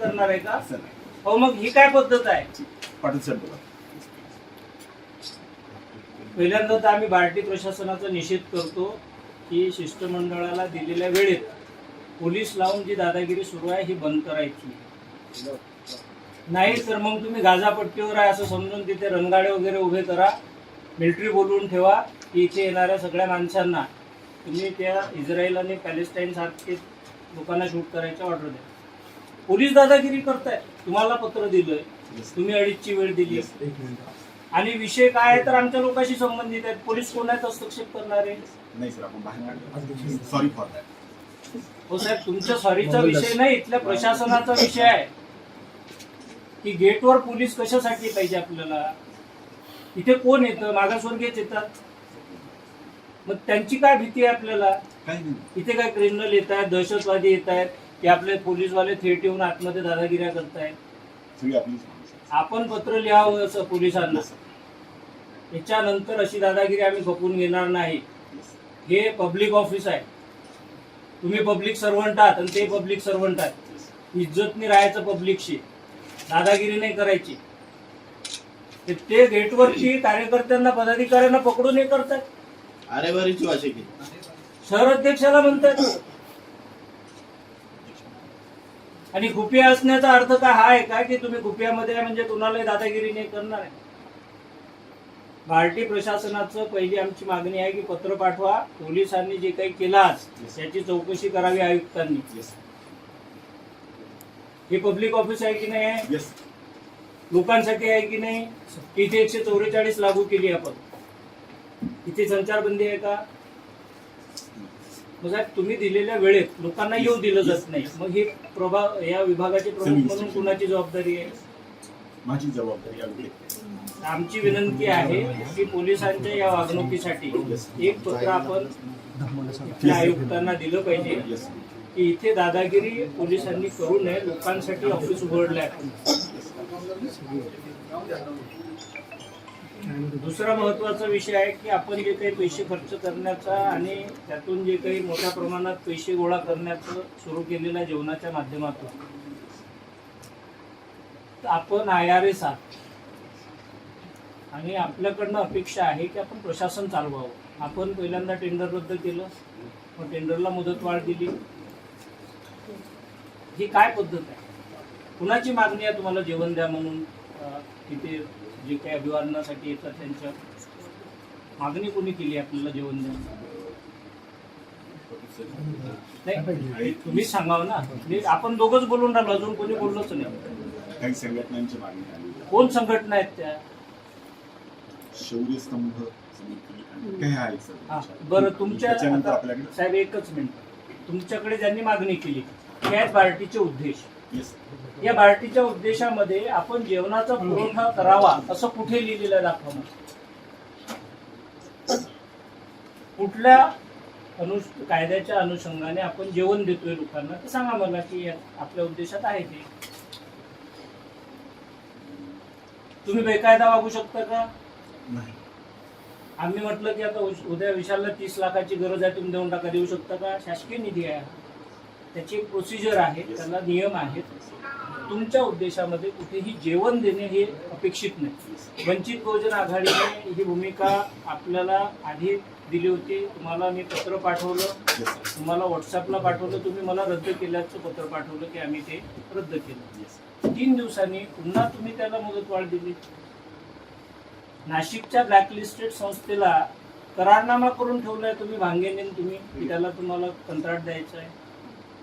करणार आहे का? असं नाही. हो मग ही काय पद्धत आहे? पाटील साहेब बोला. पहिल्यांदा तर आम्ही बार्टी प्रशासनाचा निषेध करतो की शिष्टमंडळाला दिलेल्या वेळेत पोलीस लावून जी दादागिरी सुरू आहे ही बंद करायची. नाही तर मग तुम्ही गाजापट्टीवर आहे असं समजून तिथे रणगाडे वगैरे उभे करा मिलिटरी बोलवून ठेवा की इथे येणाऱ्या सगळ्या माणसांना. तुम्ही त्या इस्रायल आणि पॅलेस्टाईन सारखे लोकांना शूट करायच्या ऑर्डर द्या. पोलीस दादागिरी करताय. तुम्हाला पत्र दिलंय. तुम्ही अडीचची वेळ दिली. आणि विषय काय आहे तर आमच्या लोकांशी संबंधित आहेत. पोलीस कोण आहेत? हस्तक्षेप करणारे? नाही सर आपण बाहेर काढलं सॉरी फॉर दॅट हो साहेब तुमच्या सॉरीचा विषय नाही इथल्या प्रशासनाचा विषय आहे. की गेटवर पोलीस कशासाठी पाहिजे आपल्याला? इथे कोण येतं? मागासवर्गीयच येतात. मग त्यांची काय भीती आहे आपल्याला? इथे काय क्रिमिनल येत आहेत दहशतवादी येत आहेत की आपले पोलीसवाले थेट येऊन आतमध्ये दादागिऱ्या करतायत. सगळी. आपण पत्र लिहावं असं पोलिसांना. याच्यानंतर अशी दादागिरी आम्ही खपून घेणार नाही. हे पब्लिक ऑफिस आहे. तुम्ही पब्लिक सर्वंट आहात आणि ते पब्लिक सर्वंट आहेत. इज्जतनी राहायचं पब्लिकशी दादागिरी नाही करायची. ते- गेटवरती कार्यकर्त्यांना पदाधिकाऱ्यांना पकडून हे करतात. अरे बरीची भाषा की शहर अध्यक्षाला म्हणतात. आणि गुपिया असण्याचा अर्थ काय हा आहे का की तुम्ही गुपियामध्ये म्हणजे कुणालाही दादागिरी नाही करणार आहे? भारतीय प्रशासनाचं पहिली आमची मागणी आहे की पत्र पाठवा. पोलिसांनी जे काही केलं आज त्याची चौकशी करावी आयुक्तांनी. हे पब्लिक ऑफिस आहे की नाही? लोकांसाठी आहे की नाही? इथे एकशे चौवेचाळीस लागू केली आपण. इथे संचारबंदी आहे का? मग साहेब तुम्ही दिलेल्या वेळेत लोकांना येऊ दिलं जात नाही. मग हे प्रभाग या विभागाचे प्रमुख म्हणून कुणाची जबाबदारी आहे? माझी जबाबदारी. आमची विनंती आहे की पोलिसांच्या या वागणुकीसाठी एक पत्र आपण इथल्या आयुक्तांना दिलं पाहिजे. की इथे दादागिरी पोलिसांनी करू नये लोकांसाठी ऑफिस उघडलं आहे दुसरा महत्त्वाचा विषय आहे की आपण जे काही पैसे खर्च करण्याचा आणि त्यातून जे काही मोठ्या प्रमाणात पैसे गोळा करण्याचं सुरू केलेलं आहे जेवणाच्या माध्यमातून. आपण आय आर एस आहात. आणि आपल्याकडनं अपेक्षा आहे की आपण प्रशासन चालवावं. आपण पहिल्यांदा टेंडर रद्द केलं. मग टेंडरला मुदतवाढ दिली. ही काय पद्धत आहे? कुणाची मागणी आहे तुम्हाला? जेवण द्या म्हणून तिथे जे काही अभिवादनासाठी येतात त्यांच्या मागणी कोणी केली आपल्याला जेवण द्या नाही तुम्हीच सांगावं ना. मी आपण दोघंच बोलून राहिलो अजून कोणी बोललोच नाही. काही संघटनांची मागणी आली कोण संघटना आहेत त्या? शौर्य स्तंभ समिती काही आहे सर हा, बरं तुमच्या साहेब एकच मिनिट. तुमच्याकडे ज्यांनी मागणी केली आहेत पार्टीचे उद्देश. या बार्टीच्या उद्देशामध्ये आपण जेवणाचा पुरवठा करावा असं कुठे लिहिलेलं आहे दाखवा मला. कुठल्या अनु कायद्याच्या अनुषंगाने आपण जेवण देतोय लोकांना ते सांगा मला की आपल्या उद्देशात आहे ते. तुम्ही बेकायदा वागू शकता का? नाही. आम्ही म्हटलं की आता उद्या विशालला तीस लाखाची गरज आहे तुम्ही देऊन टाका देऊ शकता का? शासकीय निधी आहे. त्याची प्रोसिजर आहे त्याला नियम आहेत. तुमच्या उद्देशामध्ये कुठेही जेवण देणे हे अपेक्षित नाही. वंचित बहुजन आघाडीने ही भूमिका आपल्याला आधी दिली होती. तुम्हाला मी पत्र पाठवलं. तुम्हाला व्हॉट्सअपला पाठवलं. तुम्ही मला रद्द केल्याचं पत्र पाठवलं की आम्ही ते रद्द केलं. तीन दिवसांनी पुन्हा तुम्ही त्याला मुदतवाढ दिली. नाशिकच्या ब्लॅकलिस्टेड संस्थेला करारनामा करून ठेवलाय तुम्ही भांगेने तुम्ही. त्याला तुम्हाला कंत्राट द्यायचं आहे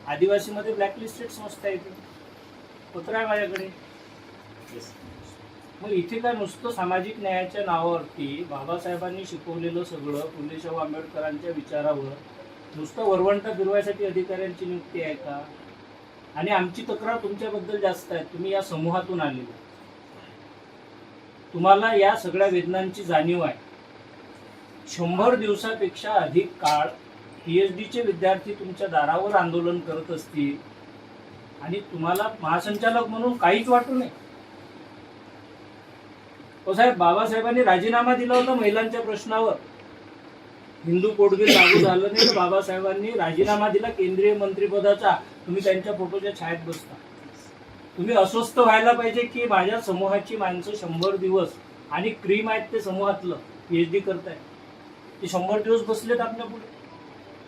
आदिवासीमध्ये ब्लॅकलिस्टेड संस्था येते पत्र आहे माझ्याकडे. मग इथे काय नुसतं सामाजिक न्यायाच्या नावावरती बाबासाहेबांनी शिकवलेलं सगळं फुलेशाहू आंबेडकरांच्या विचारावर नुसतं वरवंटा फिरवायसाठी अधिकाऱ्यांची नियुक्ती आहे का? आणि आमची तक्रार तुमच्याबद्दल जास्त आहे तुम्ही या समूहातून आलेले तुम्हाला या सगळ्या वेदनांची जाणीव आहे. शंभर दिवसापेक्षा अधिक काळ पीएच डीचे विद्यार्थी तुमच्या दारावर आंदोलन करत असतील आणि तुम्हाला महासंचालक म्हणून काहीच वाटू नये. हो साहेब बाबासाहेबांनी राजीनामा दिला होता महिलांच्या प्रश्नावर. हिंदू कोडबिल लागू झालं नाही तर बाबासाहेबांनी राजीनामा दिला केंद्रीय मंत्रिपदाचा. तुम्ही त्यांच्या फोटोच्या छायात बसता. तुम्ही अस्वस्थ व्हायला पाहिजे की माझ्या समूहाची माणसं शंभर दिवस आणि क्रीम आहेत ते समूहातलं पीएच डी करताय ते शंभर दिवस बसलेत आपल्या पुढे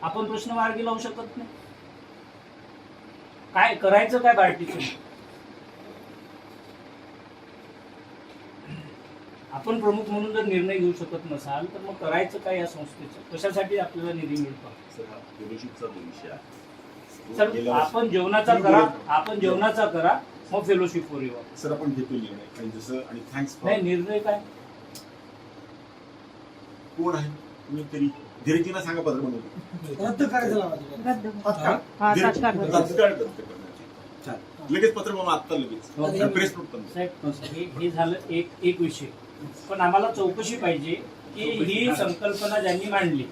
आपण प्रश्न मार्गी लावू शकत नाही. काय करायचं काय बार्टीचं आपण प्रमुख म्हणून जर निर्णय घेऊ शकत नसाल तर मग करायचं काय या संस्थेचं? कशासाठी आपल्याला निधी मिळतो? सर आपण जेवणाचा करा आपण जेवणाचा करा मग फेलोशिपवर येऊ. आपण. सर आपण घेतो निर्णय. जसं आणि थँक्स नाही निर्णय काय? कोण आहे? तुम्ही तरी धीरजींना सांगा पत्र बनवतो रद्द करायचं तात्काळ. हा रद्द. करण्याची. लगेच पत्र बनवा आत्ता लगेच हो. प्रेस नोट पण हे हे झालं एक एक विषय पण आम्हाला चौकशी पाहिजे की ही संकल्पना ज्यांनी मांडली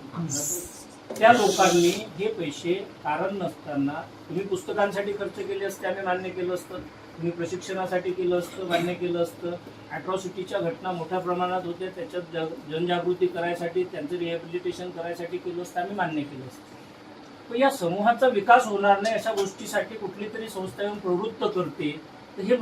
त्या लोकांनी हे पैसे कारण नसताना तुम्ही पुस्तकांसाठी खर्च केले असते आम्ही मान्य केलं असतं. तुम्ही प्रशिक्षणासाठी केलं असतं मान्य केलं असतं. अॅट्रॉसिटीच्या घटना मोठ्या प्रमाणात होत्या. त्याच्यात जग- जनजागृती करायसाठी त्यांचं रिहॅबिलिटेशन करायसाठी केलं असतं आम्ही मान्य केलं असतं. पण या समूहाचा विकास होणार नाही अशा गोष्टीसाठी कुठली तरी संस्था येऊन प्रवृत्त करते. तर हे